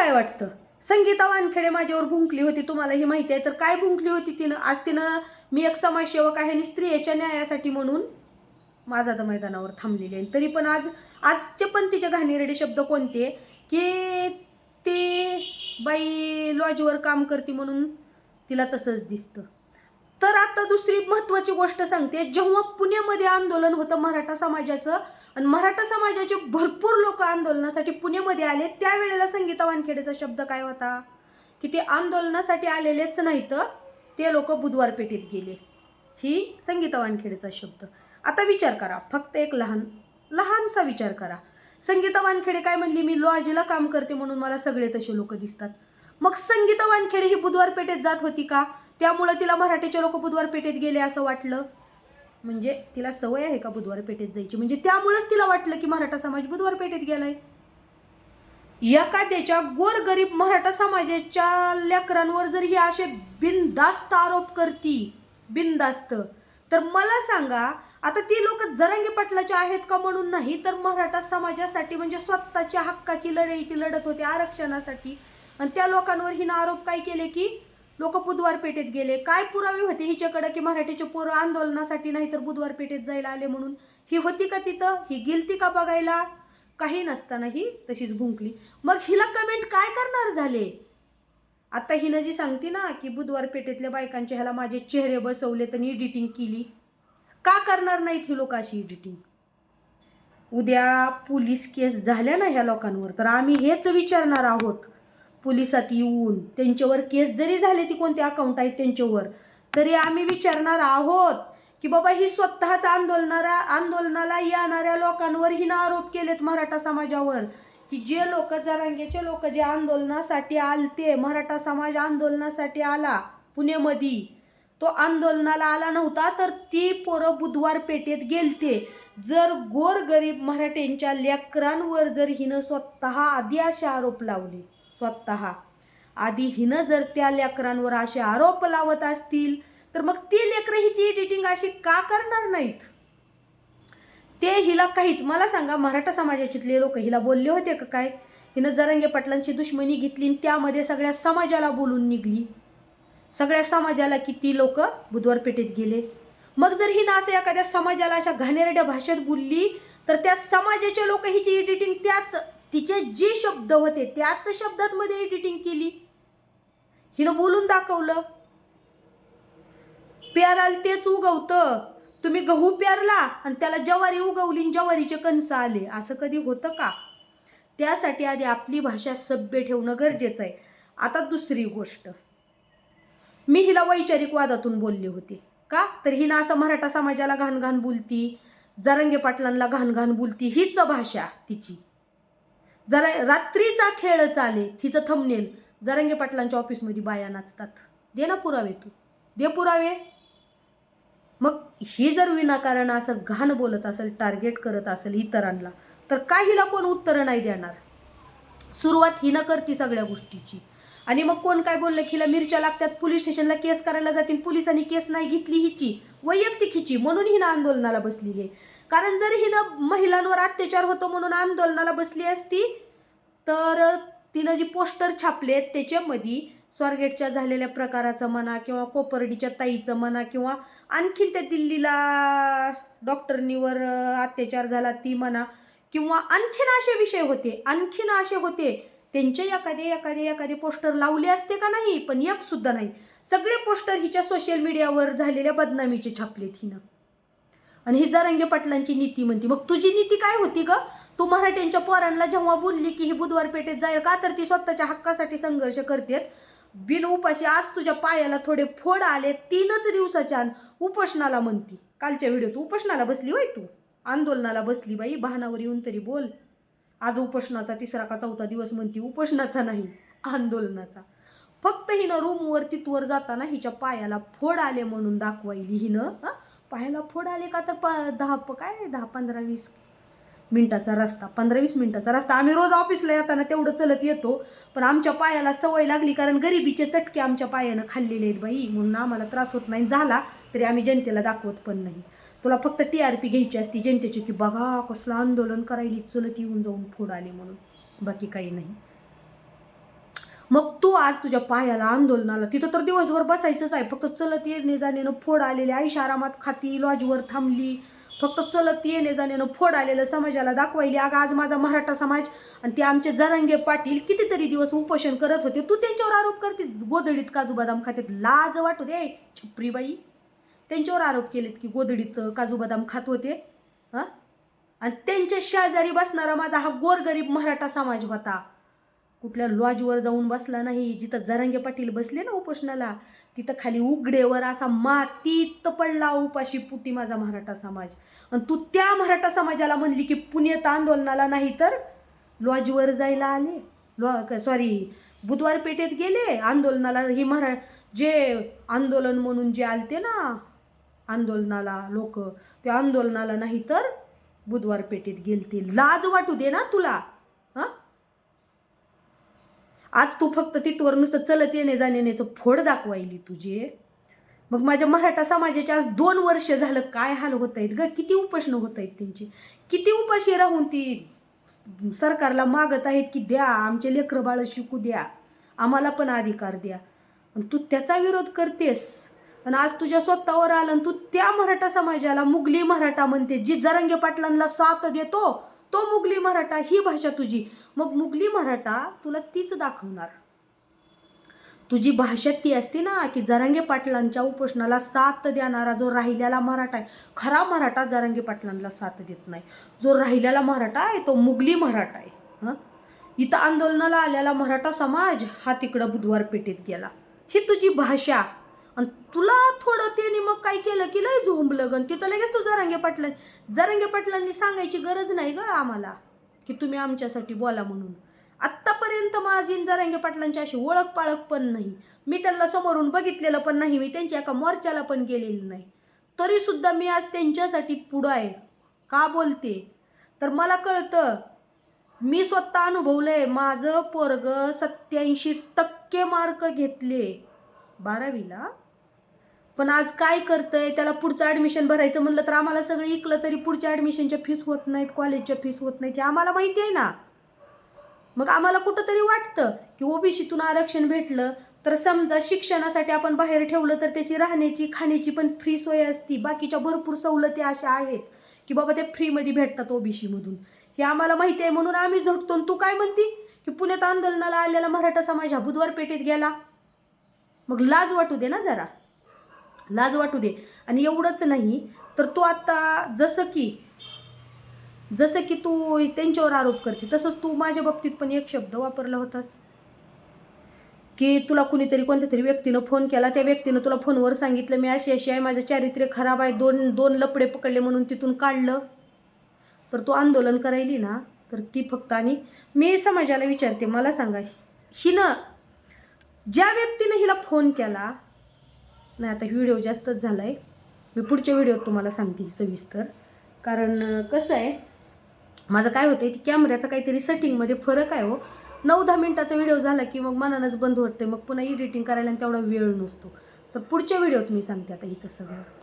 काय वाटतं? संगीता वानखेडे माझ्यावर भुंकली होती तुम्हाला ही माहिती आहे. तर काय भुंकली होती तिनं? आज तिनं मी एक समाजसेवक आहे आणि स्त्रियेच्या न्यायासाठी म्हणून माझा तर मैदानावर थांबलेली आहे. तरी पण आज आजचे पण तिचे घाणेरडे शब्द कोणते? की ती बाई लॉजवर काम करते म्हणून तिला तसंच दिसतं. तर आता दुसरी महत्त्वाची गोष्ट सांगते. जेव्हा पुण्यामध्ये आंदोलन होतं मराठा समाजाचं आणि मराठा समाजाचे भरपूर लोक आंदोलनासाठी पुण्यामध्ये आले. त्यावेळेला संगीता वानखेडेचा शब्द काय होता? की ते आंदोलनासाठी आलेलेच नाही तर ते लोक बुधवार पेठेत गेले. ही संगीता वानखेडेचा शब्द. आता विचार करा फक्त एक लहान लहानसा विचार करा. संगीता वानखेडे काय म्हणली? मी लॉजला काम करते म्हणून मला सगळे तसे लोक दिसतात. मग संगीता वानखेडे ही बुधवार पेठेत जात होती का? त्यामुळं तिला मराठीचे लोक बुधवार पेठेत गेले असं वाटलं? म्हणजे तिला सवय आहे का बुधवार पेठेत जायची? म्हणजे त्यामुळंच तिला वाटलं की मराठा समाज बुधवार पेठेत गेलाय. एखाद्याच्या गोरगरीब मराठा समाजाच्या लेकरांवर जर ही असे बिनधास्त आरोप करती बिनधास्त तर मला सांगा आता ती लोक जरांगे पाटलाचे आहेत का म्हणून नाही तर मराठा समाजासाठी म्हणजे स्वतःच्या हक्काची लढाई ती लढत होते आरक्षणासाठी आणि त्या लोकांवर हिनं आरोप काय केले की लोक बुधवार पेठेत गेले. काय पुरावे होते हिच्याकडे की मराठीचे पोरं आंदोलनासाठी नाही तर बुधवार पेठेत जायला आले म्हणून? ही होती का तिथं? ही गेलती का बघायला? काही नसताना ही तशीच भुंकली. मग हिला कमेंट काय करणार झाले? आता हिनं जी सांगते ना की बुधवार पेठेतल्या बायकांच्या ह्याला माझे चेहरे बसवले तर एडिटिंग केली. का करणार नाहीत ही लोक अशी एडिटिंग उद्या पोलीस केस झाल्या ना ह्या लोकांवर तर आम्ही हेच विचारणार आहोत. पोलिसात येऊन त्यांच्यावर केस जरी झाले ती कोणते अकाउंट आहेत त्यांच्यावर तरी आम्ही विचारणार आहोत की बाबा ही स्वतःच आंदोलनारा आंदोलनाला येणाऱ्या लोकांवर हिनं आरोप केलेत मराठा समाजावर. की जे लोक जरांगेचे लोक जे आंदोलनासाठी आलते मराठा समाज आंदोलनासाठी आला पुणेमध्ये तो आंदोलनाला आला नव्हता तर ती पोरं बुधवार पेठेत गेलते. जर गोरगरीब मराठ्यांच्या लेकरांवर जर हिनं स्वतः आधी असे आरोप लावले स्वतः. आधी हिनं जर त्या लेकरांवर असे आरोप लावत असतील तर मग ती लेकरं हिची एडिटिंग अशी का करणार नाहीत? ते हिला काहीच मला सांगा मराठा समाजाच्यातले लोक हिला बोलले होते का काय? हिनं जरंगे पाटलांची दुश्मनी घेतली आणि त्यामध्ये सगळ्या समाजाला बोलून निघली. सगळ्या समाजाला की ती लोक बुधवार पेठेत गेले. मग जर हिनं असं एखाद्या समाजाला अशा घाणेरड्या भाषेत बोलली तर त्या समाजाचे लोक हिची एडिटिंग त्याच तिचे जे शब्द होते त्याच शब्दांमध्ये एडिटिंग केली. हिनं बोलून दाखवलं. प्याराल तेच उगवतं. तुम्ही गहू प्यारला आणि त्याला ज्वारी उगवली आणि ज्वारीचे कणसं आले. असं कधी होतं का? त्यासाठी आधी आपली भाषा सभ्य ठेवणं गरजेचं आहे. आता दुसरी गोष्ट. मी हिला वैचारिक वादातून बोलले होते. का? तर हिनं असं मराठा समाजाला घाण घाण बोलती जरंगे पाटलांना घाण घाण बोलती. हीच भाषा तिची. जरा रात्रीचा खेळ चाले तिचं थंबनेल जरंगे पाटलांच्या ऑफिसमध्ये बाया नाचतात. दे ना पुरावे तू. दे पुरावे. मग ही जर विनाकारण असं घाण बोलत असेल टार्गेट करत असेल इतरांना तर काय हिला कोण उत्तरं नाही देणार? सुरुवात हिनं करती सगळ्या गोष्टीची. आणि मग कोण काय बोललं की हिला मिरच्या लागतात पोलीस स्टेशनला केस करायला जातील पोलिसांनी केस नाही घेतली हिची वैयक्तिक हिची म्हणून हिनं आंदोलनाला बसलेली आहे. कारण जर हिनं महिलांवर अत्याचार होतो म्हणून आंदोलनाला बसली असती तर तिनं जी पोस्टर छापलेत त्याच्यामध्ये स्वारगेटच्या झालेल्या प्रकाराचं म्हणा किंवा कोपर्डीच्या ताईचं म्हणा किंवा आणखीन त्या दिल्लीला डॉक्टरनीवर अत्याचार झाला ती म्हणा किंवा आणखीन असे विषय होते आणखीन असे होते त्यांचे एखादे एखादे एखादे पोस्टर लावले असते का नाही? पण एक सुद्धा नाही. सगळे पोस्टर हिच्या सोशल मीडियावर झालेल्या बदनामीचे छापलेत हिनं. आणि ही जरंगे पाटलांची नीती म्हणती. मग तुझी नीती काय होती ग? तू मराठ्यांच्या पोरांना जेव्हा बोलली की ही बुधवार पेठेत जाईल का तर ती स्वतःच्या हक्कासाठी संघर्ष करतेत. बिन उपाशी आज तुझ्या पायाला थोडे फोड आले तीनच दिवसाच्या उपोषणाला म्हणती. कालच्या व्हिडिओत उपोषणाला बसली होय तू. आंदोलनाला बसली बाई बहानावर येऊन तरी बोल. आज उपोषणाचा तिसरा का चौथा दिवस म्हणती उपोषणाचा नाही आंदोलनाचा. फक्त हिनं रूमवर तिथवर जाताना हिच्या पायाला फोड आले म्हणून दाखवायली हिनं पाहायला पायाला फोड आले का तर प दहा प काय? दहा पंधरा वीस मिनटाचा रस्ता पंधरा वीस मिनटाचा रस्ता. आम्ही रोज ऑफिसला येताना तेवढं चलत येतो पण आमच्या पायाला सवय लागली कारण गरिबीचे चटके आमच्या पायानं खाल्लेले आहेत बाई. म्हणून आम्हाला त्रास होत नाही. झाला तरी आम्ही जनतेला दाखवत पण नाही. तुला फक्त टी आर पी घ्यायची असती जनतेची की बघा कसलं आंदोलन करायली चलत येऊन जाऊन फोड आले म्हणून. बाकी काही नाही. मग तू आज तुझ्या पायाला आंदोलनाला तिथं तर दिवसभर बसायचंच आहे. फक्त चलत येणे जाण्यानं फोड आलेले आईशा आरामात खाती लॉजवर थांबली. फक्त चलत येणे जाण्यानं फोड आलेलं समाजाला दाखवायली. अगं आज माझा मराठा समाज आणि ते आमचे जरंगे पाटील कितीतरी दिवस उपोषण करत होते. तू त्यांच्यावर आरोप करतेस. गोधडीत काजू बदाम खात्यात लाज वाटू दे. छपरीबाई. त्यांच्यावर आरोप केलेत की गोधडीत काजू बदाम खात होते. हां? आणि त्यांच्या शेजारी बसणारा माझा हा गोरगरीब मराठा समाज होता. कुठल्या लॉजवर जाऊन बसला नाही जिथं जरांगे पाटील बसले ना उपोषणाला तिथं खाली उघडेवर असा मातीत पडला उपाशी पुटी माझा मराठा समाज. आणि तू त्या मराठा समाजाला म्हणली की पुण्यात आंदोलनाला नाही तर लॉजवर जायला आले. लॉ सॉरी बुधवार पेठेत गेले आंदोलनाला ही मरा जे आंदोलन म्हणून जे आलते ना आंदोलनाला लोक त्या आंदोलनाला नाही तर बुधवार पेठेत गेलते. लाज वाटू दे ना तुला. आज तू फक्त तिथवर नुसतं चलत येणे जाण्याचं फोड दाखवायली तुझे. मग माझ्या मराठा समाजाचे आज दोन वर्ष झालं काय हाल होत आहेत ग? किती उपोषणं होत आहेत त्यांची? किती उपाशी राहून ती सरकारला मागत आहेत की द्या आमचे लेकरं बाळ शिकू द्या आम्हाला पण अधिकार द्या. आणि तू त्याचा विरोध करतेस. आणि आज तुझ्या स्वतःवर आलं आणि तू त्या मराठा समाजाला मुगली मराठा म्हणते जी जरंगे पाटलांना साथ देतो तो मुगली मराठा ही भाषा तुझी. मग मुगली मराठा तुला तीच दाखवणार. तुझी भाषा ती असते ना की जरांगे पाटलांच्या उपोषणाला साथ देणारा जो राहिलेला मराठा आहे. खरा मराठा जरांगे पाटलांना साथ देत नाही. जो राहिलेला मराठा आहे तो मुगली मराठा आहे. हं? इथं आंदोलनाला आलेला मराठा समाज हा तिकडं बुधवार पेठेत गेला. ही तुझी भाषा. आणि तुला थोडं त्याने मग काय केलं की लय झोंबलं गण तिथं लगेच तू जरांगे पाटलां जरांगे पाटलांनी सांगायची गरज नाही ग आम्हाला की तुम्ही आमच्यासाठी बोला म्हणून. आत्तापर्यंत माझी जरांगे पाटलांची अशी ओळख पाळख पण नाही. मी त्यांना समोरून बघितलेलं पण नाही मी त्यांच्या एका मोर्चाला पण गेलेली नाही. तरीसुद्धा मी आज त्यांच्यासाठी पुढं आहे. का बोलते? तर मला कळतं मी स्वतः अनुभवलं आहे माझं पोरग सत्याऐंशी टक्के मार्क घेतले. बारावीला? पण आज काय करतंय? त्याला पुढचं ॲडमिशन भरायचं म्हणलं तर आम्हाला सगळं इकलं तरी पुढच्या ॲडमिशनच्या फीस होत नाहीत कॉलेजच्या फीस होत नाहीत हे आम्हाला माहिती आहे ना. मग आम्हाला कुठंतरी वाटतं की ओबीसीतून आरक्षण भेटलं तर समजा शिक्षणासाठी आपण बाहेर ठेवलं तर त्याची राहण्याची खाण्याची पण फ्री सोय असती. बाकीच्या भरपूर सवलती अशा आहेत की बाबा ते फ्रीमध्ये भेटतात ओबीसीमधून हे आम्हाला माहिती आहे म्हणून आम्ही झटतो. आणि तू काय म्हणती? की पुण्यात आंदोलनाला आलेला मराठा समाज हा बुधवार पेठेत गेला. मग लाज वाटू दे ना जरा. लाज वाटू दे. आणि एवढंच नाही तर तू आत्ता जसं की जसं की तू त्यांच्यावर आरोप करते तसंच तू माझ्या बाबतीत पण एक शब्द वापरला होतास. की तुला कुणीतरी कोणत्या तरी व्यक्तीनं फोन केला त्या व्यक्तीनं तुला फोनवर सांगितलं मी अशी अशी आहे माझं चारित्र्य खराब आहे दोन दोन लपडे पकडले म्हणून तिथून काढलं. तर तू आंदोलन करायली ना तर ती फक्त आणि मी समाजाला विचारते मला सांगा हिनं ज्या व्यक्तीनं हिला फोन केला नाही आता व्हिडिओ जास्तच झाला आहे मी पुढच्या व्हिडिओत तुम्हाला सांगते सविस्तर. कारण कसं आहे माझं काय होतं की कॅमेऱ्याचा काहीतरी सेटिंगमध्ये फरक आहे हो. नऊ दहा मिनटाचा व्हिडिओ झाला की मग मनानंच बंद होते मग पुन्हा एडिटिंग करायला आणि तेवढा वेळ नसतो. तर पुढच्या व्हिडिओत मी सांगते आता हिचं सगळं.